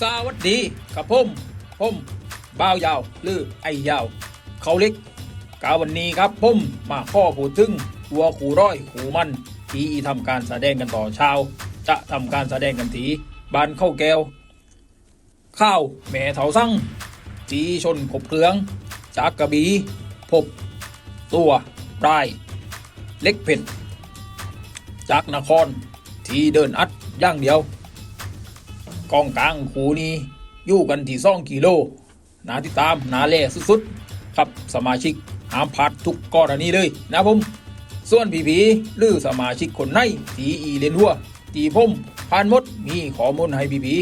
สวัสดีกับผมผมบ่าวยาวหรือไอยาว เขาเล็กกาวันนี้ครับผมมาข้อพูดถึงวัวขู่ร้อยขู่มันที่ทำการแสดงกันต่อเช้า จะทำการแสดงกันทีบานเข้าแก้ว ข้าวแม่เถาสั่งจีชนขบเครืองจากกระบีพบ ตัวปลาย เล็กเพ่นจากนคร ที่เดินอัดย่างเดียว กองกลางขูนี้อยู่กันที่ซ่องกิโลนาติดตามนาเล่สุดๆ ครับสมาชิกหามพัดทุกกรณีเลยนะผม ส่วนผีผีหรือสมาชิกคนไหนทีอีเลนหัวตีผมผ่านมดมีข้อมูลให้ผีผี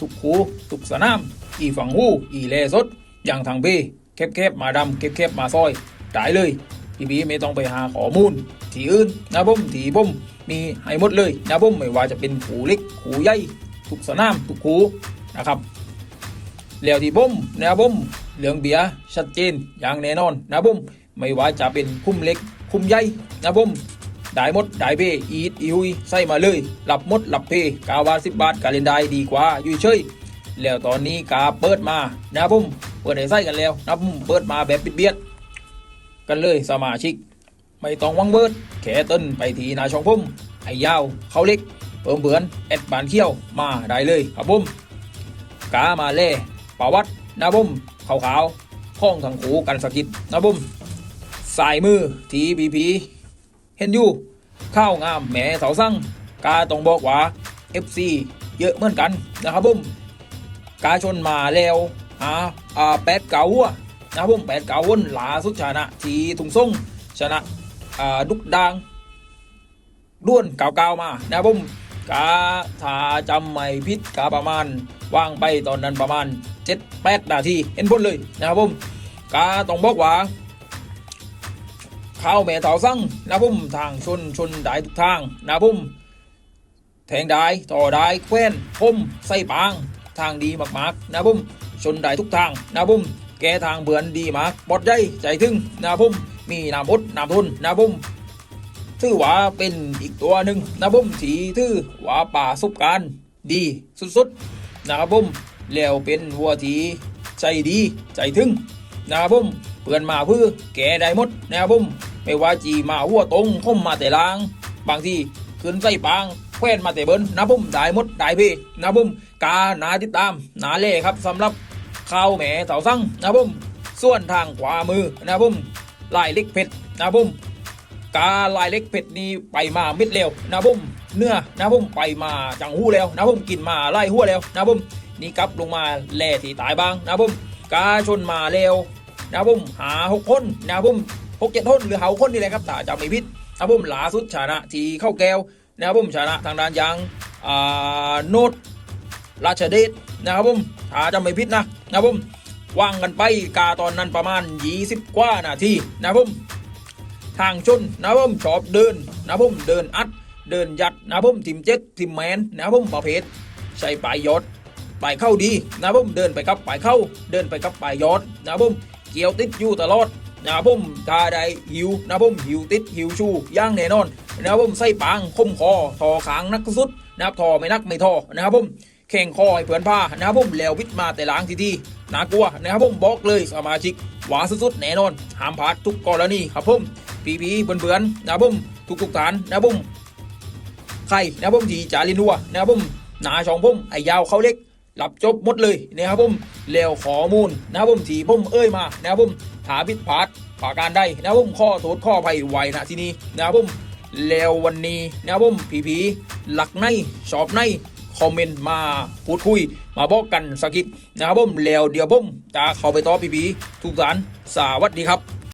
ทุกขูทุกสนาม อีฝั่งหูอีแลสด อย่างทางเบแคบๆมาดำแคบๆมาซอยได้เลยผีผีไม่ต้องไปหาข้อมูล ที่อื่นนะผมที่ผมมีให้หมดเลยนะผมไม่ว่าจะเป็นขูเล็กขูใหญ่ ทุกสนามทุกขูนะครับแล้วที่ผมนะครับผมเหลืองเบียชัดเจนอย่างแน่นอนนะครับผมไม่ว่าจะเป็นคุ้มเล็กคุ้มใหญ่นะครับผมได้หมดได้เพอีทอีฮุยใส่มาเลยหลับมดหลับเพกาวาสิบบาทกาเลนได้ดีกว่าอยู่เฉยแล้วตอนนี้กาเปิดมานะครับผมเปิดให้ใส่กันแล้วนะครับผมเปิดมาแบบเบียดกันเลยสมาชิก ไม่ต้องวังเบิดแขเต้นไปทีนาช่องผมไอ้ยาวเขาเล็ก เพิ่มเบือนแอดบานเขี้ยวมาได้เลยครับผมกามาเล่ปาวัดนะผมขาวขาวๆข้องทางขูกันสกิดนะผมสายมือทีพีพีเห็นอยู่ข้าวงามแหมเสาสั่งกาต้องบอกว่า FC เยอะเหมือนกันนะครับผมกาชนมาแล้วหาอ่าแปดเก่าหัวนะครับผมแปดเก่าวนหลาสุดชนะทีทุงส่งชนะอ่าดุกดางด้วนเก่าๆมานะครับผม กาถ้าจำไม่ผิดกาประมาณว่างไปตอนนั้นประมาณเจ็ดแปดนาทีเห็นพ้นเลยนะครับผมกาต้องบอกว่าข้าวแม่เต่าสั่งนะครับผมทางชนชนได้ทุกทางนะครับผมแทงได้ต่อได้แคว้นผมใส่ปางทางดีมากๆนะครับผมชนได้ทุกทางนะครับผมแกทางเบือนดีมากปลอดใจใจถึงนะครับผมมีน้ำอดน้ำทนนะครับผม ถือว่าเป็นอีกตัวหนึ่งนะผมที่ถือว่าป่าสุบการดีสุดๆนะครับผมแล้วเป็นวัวทีใจดีใจถึงนะครับผมเพื่อนมาเพื่อแก่ได้หมดนะครับผมไม่ว่าจีมาวัวตรงคมมาแต่ลาง บางทีขึ้นใส่ปางแคว้นมาแต่เบิ้นนะผมได้หมดได้พี่นะผมกาหนาติดตามหนาเล่ครับสำหรับข้าวแหมเสาสั่งนะผมส่วนทางขวามือนะผมลายเล็กเพชรนะผม กาลายเล็กเป็ดนี้ไปมามิดเร็วนะผมเนื้อนะผมไปมาจังหู้แล้วนะผมกินมาไล่หัวแล้วนะผมนี่กลับลงมาแล่ที่ตายบ้างนะผมกาชนมาเร็วนะผมหาหกคนนะผมหกเจ็ดคนหรือหาคนนี่แหละครับต่จำไม่ผิดนะผมหลาสุดชนะที่เข้าแก้วนะผมชนะทางด้านยังอ่าโนดราชเดชนะครับผมถ้าจำไม่ผิดนะนะผมว่างกันไปกาตอนนั้นประมาณ 20 กว่านาทีนะผม ทางชนนะผมชอบเดินนะผมเดินอัด เดินยัดนะผมทิมเจ็ดทิมแมนนะผมประเภทใส่ปลายยอดปลายเข้าดีนะผมเดินไปกับปลายเข้า เดินไปกับปลายยอดนะผมเกี่ยวติดอยู่ตลอดนะผมถ้าได้หิวนะผมหิวติดหิวชูย่างแน่นอนนะผมใส่ปางคมคอทอขางนักสุดนะครับทอไม่นักไม่ทอนะครับผมแข่งคอให้เพื่อนผ้านะครับผมแล้ววิทย์มาแต่ล้างทีทีน่ากลัวนะครับผมบอกเลยสมาชิกหวาสุดๆแน่นอนห้ามพลาดทุกกรณีครับผม ปีพีเบื่อนๆนะครับผมทุกทุกฐานนะครับผมใครนะครับผมที่จารินัวนะครับผมหนาช่องผมไอ้ยาวเขาเล็กหลับจบหมดเลยนะครับผมแล้วขอมูลนะครับผมที่ผมเอ้ยมานะครับผมถาพิษพาดฝาการได้นะครับผมข้อโทษข้อภัยไวนะที่นี้นะครับผมแล้ววันนี้นะครับผมพีพีหลักในชอบในคอมเมนต์มาพูดคุย มาบอกกันสักกิดนะครับผมแล้วเดี๋ยวผมจะเข้าไปตอบพีพีทุกท่านสวัสดีครับ